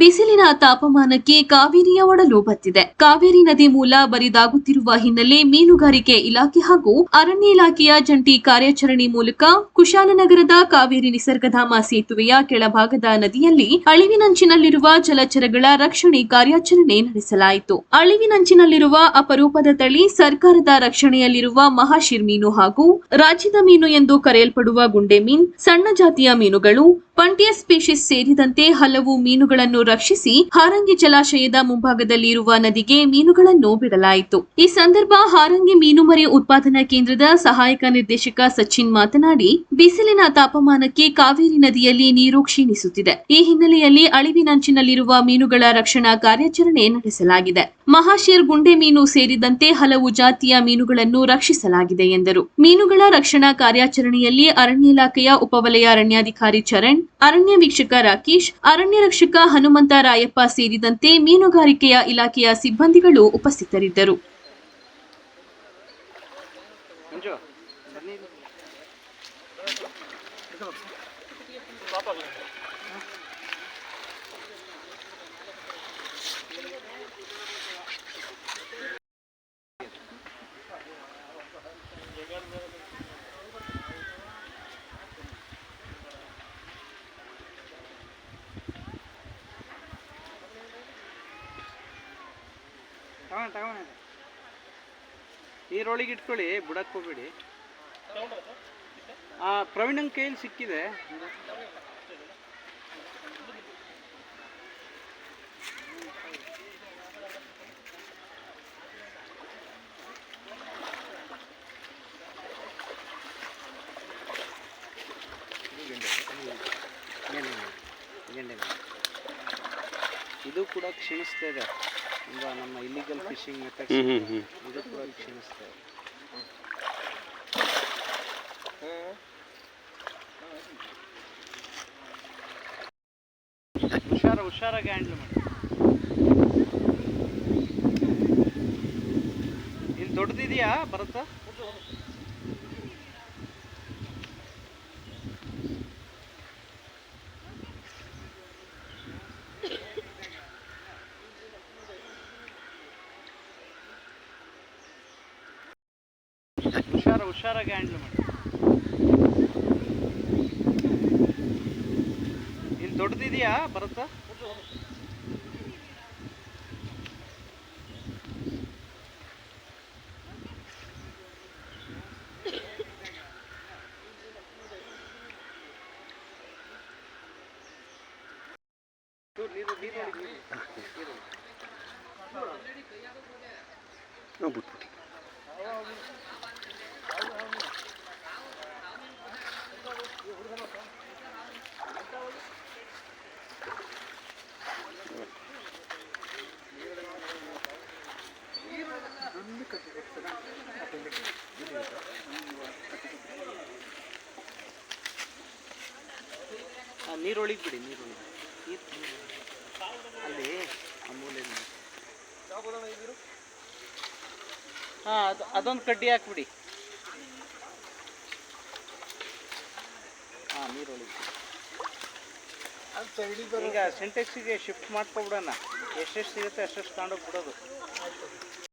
ಬಿಸಿಲಿನ ತಾಪಮಾನಕ್ಕೆ ಕಾವೇರಿಯ ಒಡಲು ಬತ್ತಿದೆ. ಕಾವೇರಿ ನದಿ ಮೂಲ ಬರಿದಾಗುತ್ತಿರುವ ಹಿನ್ನೆಲೆ ಮೀನುಗಾರಿಕೆ ಇಲಾಖೆ ಹಾಗೂ ಅರಣ್ಯ ಇಲಾಖೆಯ ಜಂಟಿ ಕಾರ್ಯಾಚರಣೆ ಮೂಲಕ ಕುಶಾಲನಗರದ ಕಾವೇರಿ ನಿಸರ್ಗಧಾಮ ಸೇತುವೆಯ ಕೆಳಭಾಗದ ನದಿಯಲ್ಲಿ ಅಳಿವಿನಂಚಿನಲ್ಲಿರುವ ಜಲಚರಗಳ ರಕ್ಷಣೆ ಕಾರ್ಯಾಚರಣೆ ನಡೆಸಲಾಯಿತು. ಅಳಿವಿನಂಚಿನಲ್ಲಿರುವ ಅಪರೂಪದ ತಳಿ ಸರ್ಕಾರದ ರಕ್ಷಣೆಯಲ್ಲಿರುವ ಮಹಾಶಿರ್ ಮೀನು ಹಾಗೂ ರಾಜ್ಯದ ಮೀನು ಎಂದು ಕರೆಯಲ್ಪಡುವ ಗುಂಡೆ ಮೀನ್, ಸಣ್ಣ ಜಾತಿಯ ಮೀನುಗಳು ಪಂಟಿಯ ಸ್ಪೀಶಿಸ್ ಸೇರಿದಂತೆ ಹಲವು ಮೀನುಗಳನ್ನು ರಕ್ಷಿಸಿ ಹಾರಂಗಿ ಜಲಾಶಯದ ಮುಂಭಾಗದಲ್ಲಿರುವ ನದಿಗೆ ಮೀನುಗಳನ್ನು ಬಿಡಲಾಯಿತು. ಈ ಸಂದರ್ಭ ಹಾರಂಗಿ ಮೀನುಮರಿ ಉತ್ಪಾದನಾ ಕೇಂದ್ರದ ಸಹಾಯಕ ನಿರ್ದೇಶಕ ಸಚಿನ್ ಮಾತನಾಡಿ, ಬಿಸಿಲಿನ ತಾಪಮಾನಕ್ಕೆ ಕಾವೇರಿ ನದಿಯಲ್ಲಿ ನೀರು ಕ್ಷೀಣಿಸುತ್ತಿದೆ. ಈ ಹಿನ್ನೆಲೆಯಲ್ಲಿ ಅಳಿವಿನಂಚಿನಲ್ಲಿರುವ ಮೀನುಗಳ ರಕ್ಷಣಾ ಕಾರ್ಯಾಚರಣೆ ನಡೆಸಲಾಗಿದೆ. ಮಹಾಶೀರ್ ಗುಂಡೆ ಮೀನು ಸೇರಿದಂತೆ ಹಲವು ಜಾತಿಯ ಮೀನುಗಳನ್ನು ರಕ್ಷಿಸಲಾಗಿದೆ ಎಂದರು. ಮೀನುಗಳ ರಕ್ಷಣಾ ಕಾರ್ಯಾಚರಣೆಯಲ್ಲಿ ಅರಣ್ಯ ಇಲಾಖೆಯ ಉಪವಲಯ ಅರಣ್ಯಾಧಿಕಾರಿ ಚರಣ್, ಅರಣ್ಯ ವೀಕ್ಷಕ ರಾಕೇಶ್, ಅರಣ್ಯ ರಕ್ಷಕ ಹನುಮಂತ ರಾಯಪ್ಪ ಸೇರಿದಂತೆ ಮೀನುಗಾರಿಕೆಯ ಇಲಾಖೆಯ ಸಿಬ್ಬಂದಿಗಳು ಉಪಸ್ಥಿತರಿದ್ದರು. ಮಂಜು ತಗೋಣ ಈರೊಳಗೆ ಇಟ್ಕೊಳ್ಳಿ ಬಿಡಕ್ಕೆ ಹೋಗ್ಬೇಡಿ. ಆ ಪ್ರವೀಣನ್ ಕೈಯಲ್ಲಿ ಸಿಕ್ಕಿದೆ. ಇದು ಕೂಡ ಕ್ಷೀಣಿಸ್ತಾ ಇದೆ. ತುಂಬ ನಮ್ಮ ಇಲ್ಲಿಗಲ್ ಫಿಶಿಂಗ್ ಮೆಥಡ್ಸ್ ಇದು ಕೂಡ ಹುಷಾರ ಹುಷಾರಾಗಿ ಹ್ಯಾಂಡ್ಲ್ ಮಾಡಿ. ಇಲ್ಲಿ ದೊಡ್ಡದಿದೆಯಾ ಬರುತ್ತಾ ಹುಷಾರ ಹುಷಾರಾಗಿ ಹ್ಯಾಂಡ್ಲ್ ಮಾಡಿ. ಇಲ್ಲಿ ದೊಡ್ಡದಿದೆಯಾ? ಬರುತ್ತಾ? ಬಿಟ್ಬಿಟ್ಟು ನೀರೊಳಗೆ ಬಿಡಿ ನೀರೊಳಗೆ. ನೀರು ಅಲ್ಲಿ ಹಾ ಹಾಂ ಅದು ಅದೊಂದು ಕಡ್ಡಿ ಹಾಕ್ಬಿಡಿ. ಹಾಂ ನೀರೊಳಗೆ ಈಗ ಸಿಂಟೆಕ್ಸಿಗೆ ಶಿಫ್ಟ್ ಮಾಡ್ಕೊಬಿಡೋಣ. ಎಷ್ಟೆಷ್ಟು ಸಿಗುತ್ತೆ ಅಷ್ಟೆಷ್ಟು ತಗೊಂಡೋಗಿ ಬಿಡೋದು